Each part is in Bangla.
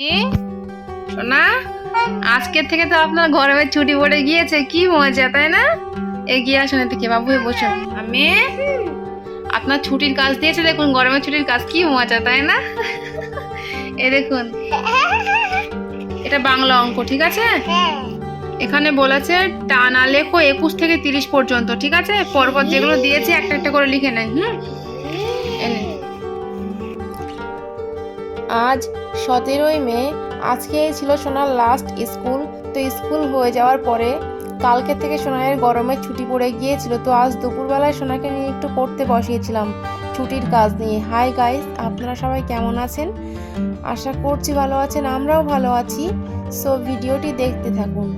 এ, সোনা আজকের থেকে তো আপনার গরমের ছুটি পড়ে গিয়েছে কি মজা তাই না? এগিয়ে আসুন এদিকে বাবু বসুন। আমি আপনার ছুটির কাজ দিয়েছে দেখুন গরমের ছুটির কাজ কি মজা তাই না? এ দেখুন এটা বাংলা অঙ্ক ঠিক আছে? এখানে বলেছে টানা লেখো একুশ থেকে তিরিশ পর্যন্ত ঠিক আছে? পরপর যেগুলো দিয়েছে একটা একটা করে লিখে নেন হুম। আজ সতেরোই মে, আজকে ছিল সোনার লাস্ট স্কুল তো স্কুল হয়ে যাওয়ার পরে কালকে থেকে সোনাইয়ের গরমে ছুটি পড়ে গিয়েছিল। তো আজ দুপুরবেলায় সোনাকে নিয়ে একটু পড়তে বসিয়েছিলাম ছুটির কাজ নিয়ে। হাই গাইস আপনারা সবাই কেমন আছেন? আশা করছি ভালো আছেন, আমরাও ভালো আছি। সো ভিডিওটি দেখতে থাকুন।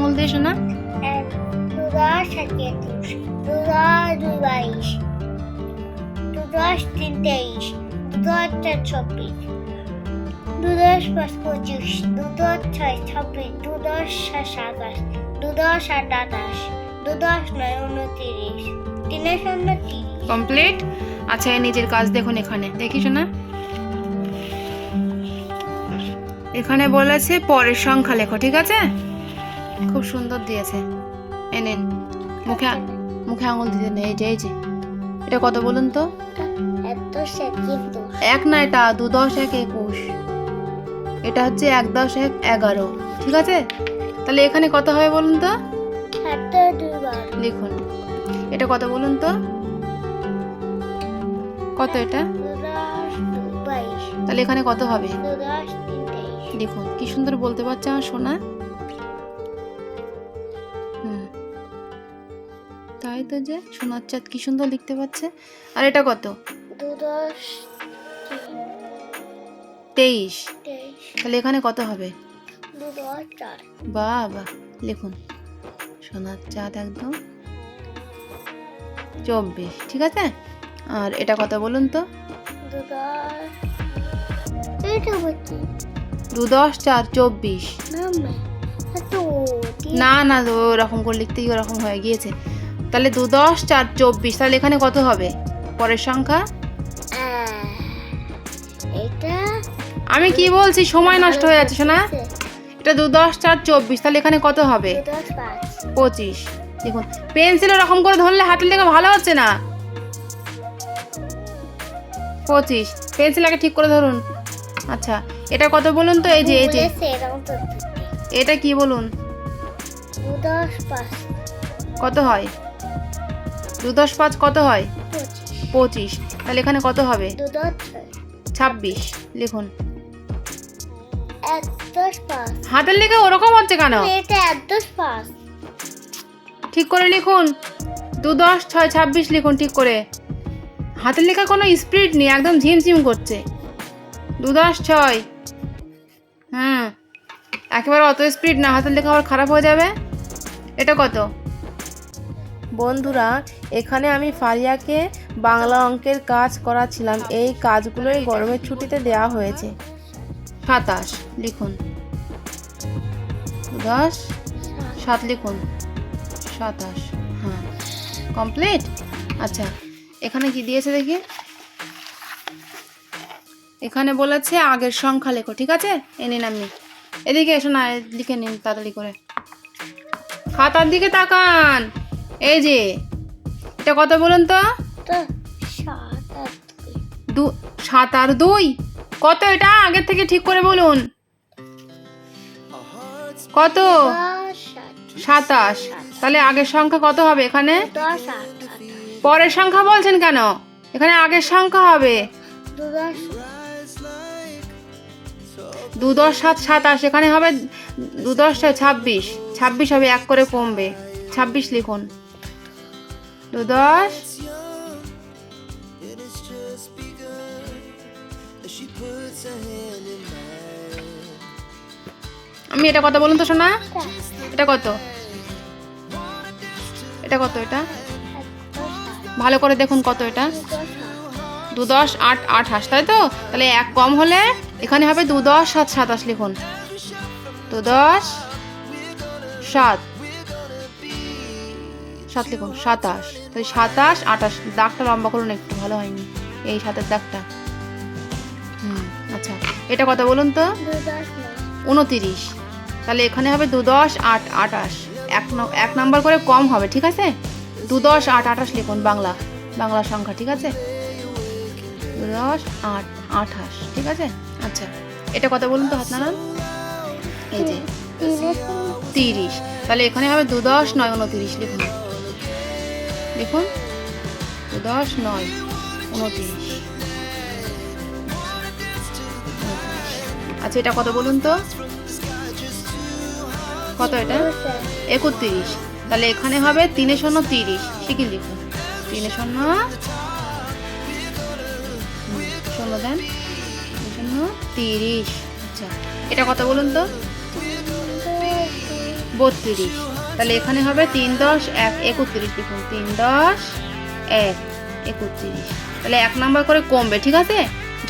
আঙুল দিয়ে শোনা দশ দু দশ দুই বাইশ দু দশ তিন তেইশ দু দশ চার চব্বিশ দু দশ পাঁচ পঁচিশ দু দশ ছয় ছাব্বিশ দু দশ সাত সাতাশ দু দশ আট আঠাশ দু দশ নয় উনত্রিশ তিনের শূন্য তিরিশ। কমপ্লিট আচ্ছা নিজের কাজ দেখুন এখানে। দেখি শোনা। এখানে বলেছে পরের সংখ্যা লেখো ঠিক আছে? খুব সুন্দর দিয়েছে। এই নিন মুখে মুখে আঙুল দিতে নেই এই যে এই যে। এটা কত বলুন তো? এক না এটা দু দশ এক একুশ। এটা হচ্ছে এক দশ এক এগারো ঠিক আছে? তাহলে এখানে কত হবে বলুন তো? লিখুন। এটা কত বলুন তো? কত এটা? তাহলে এখানে কত হবে? দেখুন কি সুন্দর বলতে পারছে আমার সোনা? তাই তো যে? সোনার চাঁদ কি সুন্দর লিখতে পারছে আর এটা কত? তেইশ। তাহলে এখানে কত হবে? বাহ লিখুন। সোনার চাঁদ একদম চব্বিশ ঠিক আছে? আর এটা কত বলুন তো? দু দশ হচ্ছে। দু দশ চার চব্বিশ। না না ওরকম করে লিখতে ওরকম হয়ে গিয়েছে। তাহলে দু দশ চার চব্বিশ তাহলে এখানে কত হবে? পরের সংখ্যা? আমি কি বলছি? সময় নষ্ট হয়ে যাচ্ছে শোনা। এটা দু দশ চার চব্বিশ তাহলে এখানে কত হবে? পঁচিশ। দেখুন পেন্সিল ওরকম করে ধরলে হাতের লেখা ভালো হচ্ছে না? পঁচিশ। পেন্সিল আগে ঠিক করে ধরুন। আচ্ছা এটা কত বলুন তো? এই যে এই যে। এটা কি বলুন? কত হয়? দু দশ পাঁচ কত হয়? পঁচিশ। তাহলে এখানে কত হবে? ছাব্বিশ। লিখুন। হাতের লেখা ওরকম হচ্ছে কেন? ঠিক করে লিখুন। দু দশ ছয় ছাব্বিশ লিখুন ঠিক করে। হাতের লেখা কোনো স্পিড নেই একদম ঝিমঝিম করছে। দু দশ ছয়। হুম। একেবারে অত স্পিড না হাতের লেখা আবার খারাপ হয়ে যাবে? এটা কত? বন্ধুরা, এখানে আমি ফারিয়াকে বাংলা অঙ্কের কাজ করাছিলাম এই কাজগুলোই গরমের ছুটিতে দেওয়া হয়েছে। সাতাশ, লিখুন। দশ, সাত লিখুন। সাতাশ হ্যাঁ। কমপ্লিট? আচ্ছা এখানে কি দিয়েছে দেখি? এখানে বলেছে আগের সংখ্যা লেখো, ঠিক আছে? এ নিন আপনি। এদিকে এসো না লিখে নিন, তাড়াতাড়ি করে। খাতার দিকে তাকান। এই যে এটা কত বলুন তো? তো সাত আর দুই। দু সাত আর দুই? কত এটা? আগের থেকে ঠিক করে বলুন। কত? সাতাশ। তাহলে আগের সংখ্যা কত হবে এখানে? পরের সংখ্যা বলছেন কেন? এখানে আগের সংখ্যা হবে। দু দশ সাত সাতাশ। এখানে হবে দু দশ ছাব্বিশ। ছাব্বিশ হবে এক করে কমবে। ছাব্বিশ লিখুন। দু দশ আমি এটা কত বলুন তো শোনা এটা কত? এটা কত এটা? ভালো করে দেখুন কত এটা। দু দশ আট আঠাশ, তাই তো? তাহলে এক কম হলে এখানে হবে দু দশ সাত সাতাশ লিখুন। দু দশ সাত। সাত লিখুন সাতাশ। তাই সাতাশ আঠাশ দাগটা লম্বা করুন একটু, ভালো হয়নি। এই সাতের দাগটা। হুম আচ্ছা এটা কত বলুন তো? উনতিরিশ। তাহলে এখানে হবে দু দশ আট, আটাশ। এক এক নম্বর করে কম হবে, ঠিক আছে? দু দশ আট, আটাশ লিখুন বাংলা বাংলা সংখ্যা, ঠিক আছে? দু দশ আট, আঠাশ, ঠিক আছে? আচ্ছা এটা কত বলুন তো নাড়ান? এই যে, তিরিশ। তাহলে এখানে হবে দু দশ নয়, উনতিরিশ লিখুন। লিখুন দু দশ, নয়, উনতিরিশ। আচ্ছা এটা কত বলুন তো? কত এটা? একত্রিশ। তাহলে এখানে হবে তিনে শূন্য তিরিশ। শিখে লিখুন তিনে শূন্য শূন্য দেন। শূন্য তিরিশ। আচ্ছা এটা কত বলুন তো? বত্রিশ। তাহলে এখানে হবে তিন দশ এক একত্রিশ দেখুন তিন দশ এক একত্রিশ। তাহলে এক নাম্বার করে কমবে ঠিক আছে?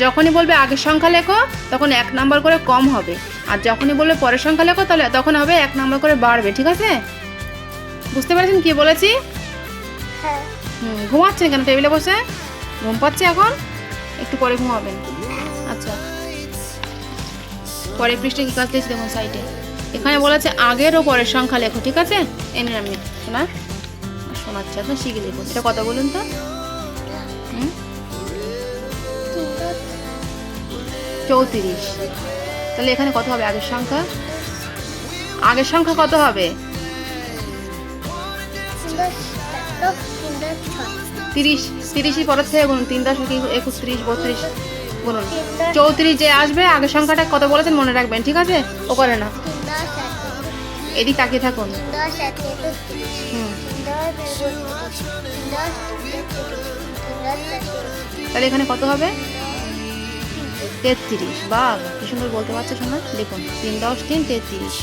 যখনই বলবে আগের সংখ্যা লেখো তখন এক নাম্বার করে কম হবে। আর যখনই বলবে পরের সংখ্যা লেখো তাহলে তখন হবে এক নাম্বার করে বাড়বে ঠিক আছে? বুঝতে পেরেছেন কি বলেছি? হ্যাঁ। হুম ঘুমাচ্ছেন কেন টেবিলে বসে? ঘুম পাচ্ছে এখন? একটু পরে ঘুমাবেন। আচ্ছা। পরের পৃষ্ঠে কি কাজ দেখুন সাইডে। এখানে বলেছে আগের ও পরের সংখ্যা লেখো ঠিক আছে? এনে আমি শোনা? শোনাচ্ছি আপনার শিখে লিখুন এটা কত বলুন তো? চৌত্রিশ। তাহলে এখানে কত হবে আগের সংখ্যা? আগের সংখ্যা কত হবে? তিরিশ তিরিশই পরের থেকে গুনুন তিন দশ একুশ- ত্রিশ বত্রিশ গুনুন চৌত্রিশ যে আসবে আগের সংখ্যাটা কত বলেছেন মনে রাখবেন ঠিক আছে? ও করে না। এদিক তাকিয়ে থাকুন। তাহলে এখানে কত হবে? তেত্রিশ। বা কি সুন্দর বলতে পারছে শোনা দেখুন তিন দশ তিন তেত্রিশ।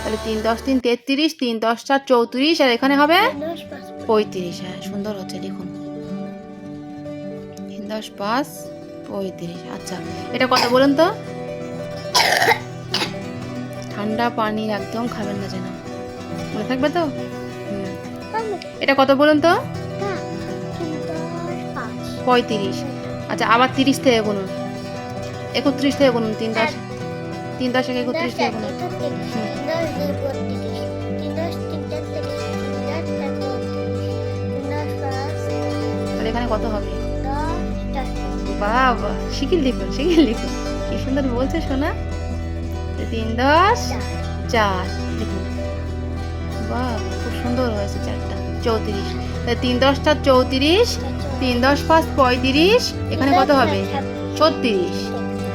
তাহলে তিন দশ তিন তেত্রিশ তিন দশ চার চৌত্রিশ আর এখানে হবে? পঁয়ত্রিশ। হ্যাঁ সুন্দর হচ্ছে লিখুন তিন দশ পাঁচ পঁয়ত্রিশ। আচ্ছা এটা কত বলুন তো? ঠান্ডা পানি একদম খাবেন না যেন মনে থাকবে তো? এটা কত বলুন তো? পঁয়ত্রিশ। আচ্ছা আবার তিরিশ থেকে গুনুন। একত্রিশ থেকে গুনুন, তিন দশ তিন দশ এক একত্রিশ থেকে পাঁচ তাহলে এখানে কত হবে? বাবা, শিখিল লিখুন শিখিল লিখুন কি সুন্দর বলছে তো তিন দশ, চার বাহ, খুব সুন্দর হয়েছে চারটা, চৌত্রিশ। তিন দশ চার চৌত্রিশ, তিন দশ পাঁচ পঁয়ত্রিশ, এখানে কত হবে? ছত্রিশ।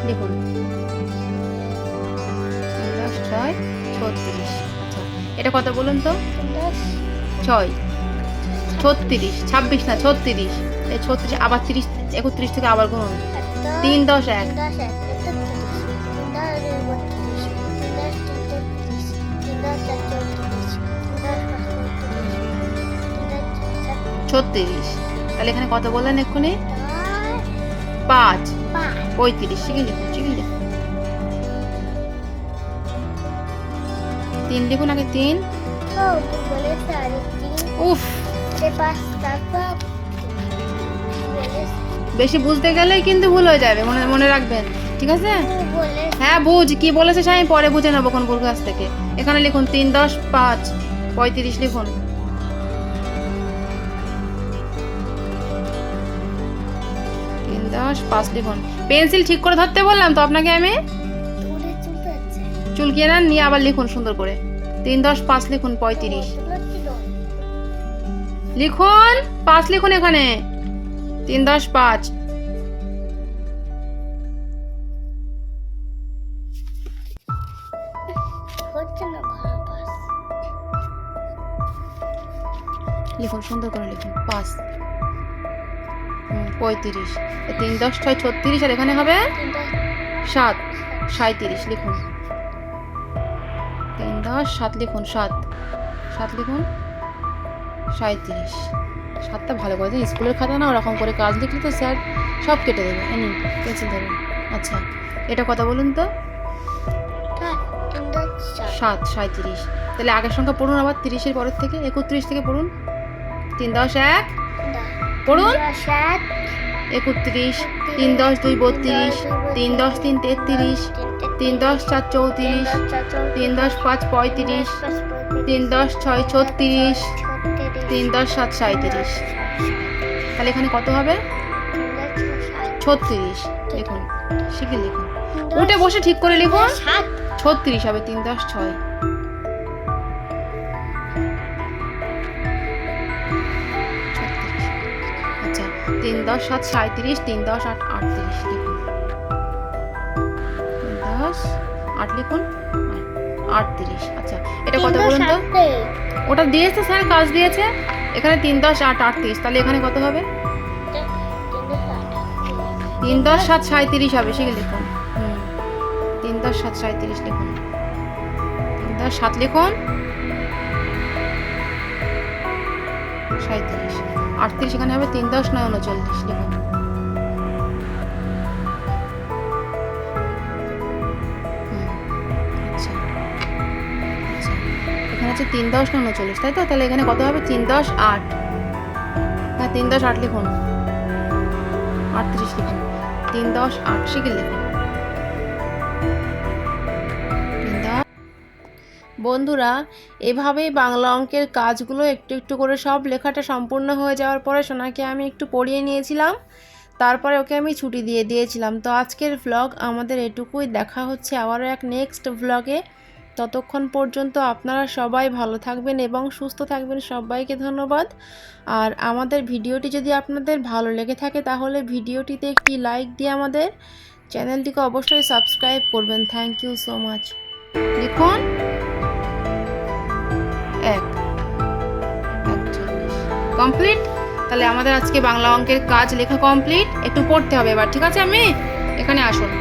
লিখুন তিন দশ ছয়, ছত্রিশ। এটা কত বলুন তো? ছয়। ছত্রিশ, ছাব্বিশ না, ছত্রিশ। এই ছত্রিশ, আবার তিরিশ, একত্রিশ থেকে আবার গুনুন। তিন দশ এক। ছত্রিশ। তাহলে এখানে কত বললেন এক্ষুনি? পাঁচ। পঁয়ত্রিশ শিখে লিখুন শিখে লিখুন তিন লিখুন আগে তিন। উফ। বেশি বুঝতে গেলেই কিন্তু ভুল হয়ে যাবে, মনে মনে রাখবেন, ঠিক আছে? হ্যাঁ বুঝ, কি বলেছে আমি পরে বুঝে নেব কোন ভুল কাছ থেকে। এখানে লিখুন তিন, দশ, পাঁচ, পঁয়ত্রিশ লিখুন। দশ পাঁচ লিখুন। পেন্সিল ঠিক করে ধরতে বললাম তো আপনাকে আমি? চুলকিয়ে নেন নিয়ে আবার লিখুন সুন্দর করে। তিন দশ পাঁচ লিখুন পঁয়ত্রিশ। লিখুন পাঁচ লিখুন এখানে। তিন দশ পাঁচ। লিখুন সুন্দর করে লিখুন পাঁচ। পঁয়ত্রিশ। তিন দশ ছয় ছত্রিশ, আর এখানে হবে সাত। সাঁত্রিশ লিখুন। তিন দশ, সাত লিখুন, সাত। সাত লিখুন সাঁত্রিশ সাতটা ভালো করে দিন। স্কুলের খাতা না, ওরকম করে কাজ লিখলে তো স্যার সব কেটে দেবে। এই নিন, পেন্সিল ধরুন। আচ্ছা এটা কথা বলুন তো? সাত সাঁত্রিশ তাহলে আগের সংখ্যা পড়ুন আবার তিরিশের পরের থেকে, একত্রিশ থেকে পড়ুন। তিন দশ এক। পড়ুন। একত্রিশ তিন দশ দুই বত্রিশ তিন দশ তিন তেত্রিশ তিন দশ চার চৌত্রিশ তিন দশ পাঁচ পঁয়ত্রিশ তিন দশ ছয় ছত্রিশ তিন দশ সাত সাঁত্রিশ তাহলে এখানে কত হবে? ছত্রিশ। লিখুন শিখে লিখুন। উঠে বসে ঠিক করে লিখুন। ছত্রিশ হবে তিন দশ ছয়। তিন দশ সাত সাঁত্রিশ তিন দশ আট আটত্রিশ লিখুন তিন দশ আট লিখুন আট- আটত্রিশ। আচ্ছা এটা কত বলুন তো ওটা দিয়েছে স্যার, কাজ দিয়েছে। এখানে তিন দশ আট আটত্রিশ। তাহলে এখানে কত হবে? তিন দশ সাত সাঁত্রিশ হবে, শিখে লিখুন। তিন দশ সাত সাঁত্রিশ লিখুন। তিন দশ সাত লিখুন। সাঁত্রিশ। আটত্রিশ, এখানে হবে তিন দশ, নয় উনচল্লিশ লিখুন আচ্ছা আচ্ছা। এখানে হচ্ছে তিন দশ, নয় উনচল্লিশ, তাই তো? তাহলে এখানে কত হবে? তিন দশ, আট। হ্যাঁ তিন দশ, আট লিখুন। আটত্রিশ লিখুন। তিন দশ, আট শিখে লিখুন। বন্ধুরা, এভাবেই বাংলা অঙ্কের কাজগুলো একটু একটু করে সব লেখাটা সম্পূর্ণ হয়ে যাওয়ার পরে সোনাকে আমি একটু পড়িয়ে নিয়েছিলাম। তারপরে ওকে আমি ছুটি দিয়ে দিয়েছিলাম। তো আজকের ভ্লগ আমাদের এটুকুই। দেখা হচ্ছে আবারও এক নেক্সট ভ্লগে ততক্ষণ পর্যন্ত আপনারা সবাই ভালো থাকবেন এবং সুস্থ থাকবেন। সবাইকে ধন্যবাদ। আর আমাদের ভিডিওটি যদি আপনাদের ভালো লেগে থাকে, তাহলে ভিডিওটিতে একটি লাইক দিয়ে আমাদের চ্যানেলটিকে অবশ্যই সাবস্ক্রাইব করবেন। থ্যাংক ইউ সো মাচ লিখুন এক। কমপ্লিট তাহলে আমাদের আজকে বাংলা অঙ্কের কাজ লেখা কমপ্লিট একটু পড়তে হবে এবার ঠিক আছে আমি এখানে আসুন।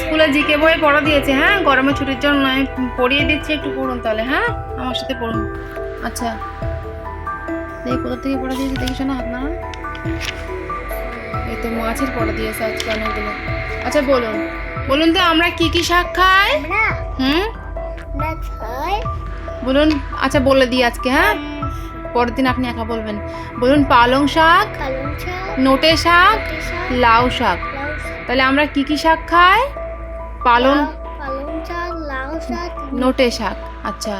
স্কুলে জিকে বই পড়া দিয়েছে হ্যাঁ? গরমের ছুটির জন্য আমি পড়িয়ে দিচ্ছি একটু পড়ুন তাহলে হ্যাঁ? আমার সাথে পড়ুন। আচ্ছা। দেখি কোথা থেকে পড়া দিয়েছে দেখিস না আপনারা এই তো মাছের পড়া দিয়েছে আজকে অনেকগুলো। আচ্ছা বলুন। বলুন তো আমরা কি কি শাক খাই? হুম? ছয় বলুন আচ্ছা বলে দিই আজকে হ্যাঁ? পরের দিন আপনি একা বলবেন। বলুন, পালং শাক, নোটে শাক, লাউ শাক। তাহলে আমরা কি কি শাক খাই? পালং নোটে শাক আচ্ছা।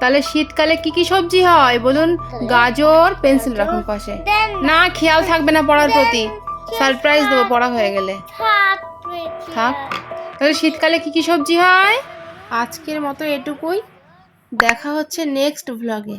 তাহলে শীতকালে কি কি সবজি হয়? বলুন, গাজর, পেন্সিল রাখুন পাশে। না, খেয়াল থাকবে না পড়ার প্রতি। সারপ্রাইজ দেবো, পড়া হয়ে গেলে। থাক। তাহলে শীতকালে কি কি সবজি হয়? আজকের মতো এটুকুই। দেখা হচ্ছে নেক্সট ভ্লগে